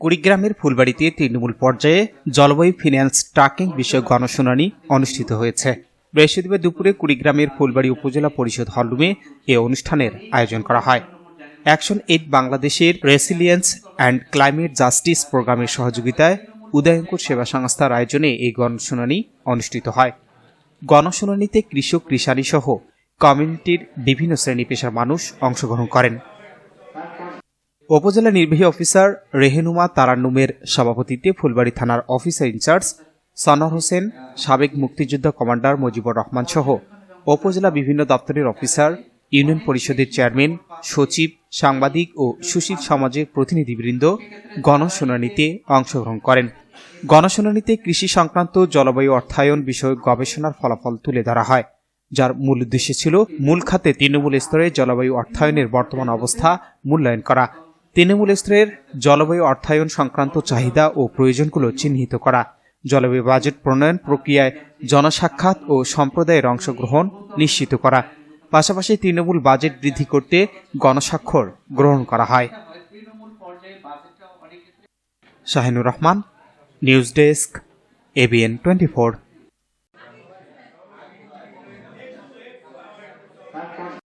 কুড়িগ্রামের ফুলবাড়িতে তৃণমূল পর্যায়ে জলবায়ু ফিন্যান্স ট্রাকিং বিষয়ক গণশুনানি অনুষ্ঠিত হয়েছে। বৃহস্পতিবার দুপুরে কুড়িগ্রামের ফুলবাড়ি উপজেলা পরিষদ হলরুমে এ অনুষ্ঠানের আয়োজন করা হয়। অ্যাকশন এইড বাংলাদেশের রেসিলিয়েন্স অ্যান্ড ক্লাইমেট জাস্টিস প্রোগ্রামের সহযোগিতায় উদয়ঙ্কুর সেবা সংস্থার আয়োজনে এই গণশুনানি অনুষ্ঠিত হয়। গণশুনানিতে কৃষক কৃষানি সহ কমিউনিটির বিভিন্ন শ্রেণি পেশার মানুষ অংশগ্রহণ করেন। উপজেলা নির্বাহী অফিসার রেহেনুমা তারান্নুমের সভাপতিত্বে ফুলবাড়ি থানার অফিসার ইনচার্জ সনর হোসেন, সাবেক মুক্তিযোদ্ধা কমান্ডার মুজিবুর রহমান সহ উপজেলা বিভিন্ন দপ্তরের অফিসার, ইউনিয়ন পরিষদের চেয়ারম্যান, সচিব, সাংবাদিক ও সুশীল সমাজের প্রতিনিধিবৃন্দ গণশুনানিতে অংশগ্রহণ করেন। গণশুনানিতে কৃষি সংক্রান্ত জলবায়ু অর্থায়ন বিষয়ক গবেষণার ফলাফল তুলে ধরা হয়। যার মূল উদ্দেশ্য ছিল মূল খাতে তৃণমূল স্তরে জলবায়ু অর্থায়নের বর্তমান অবস্থা মূল্যায়ন করা। তৃণমূল স্তরের জলবায়ু অর্থায়ন সংক্রান্ত চাহিদা ও প্রয়োজনগুলো চিহ্নিত করা। জলবায়ু বাজেট প্রণয়ন প্রক্রিয়ায় জনসাক্ষাৎ ও সম্প্রদায়ের অংশগ্রহণ নিশ্চিত করা। পাশাপাশি তৃণমূল বাজেট বৃদ্ধি করতে গণস্বাক্ষর গ্রহণ করা হয়। Shahinur Rahman, news desk ABN twenty Tá?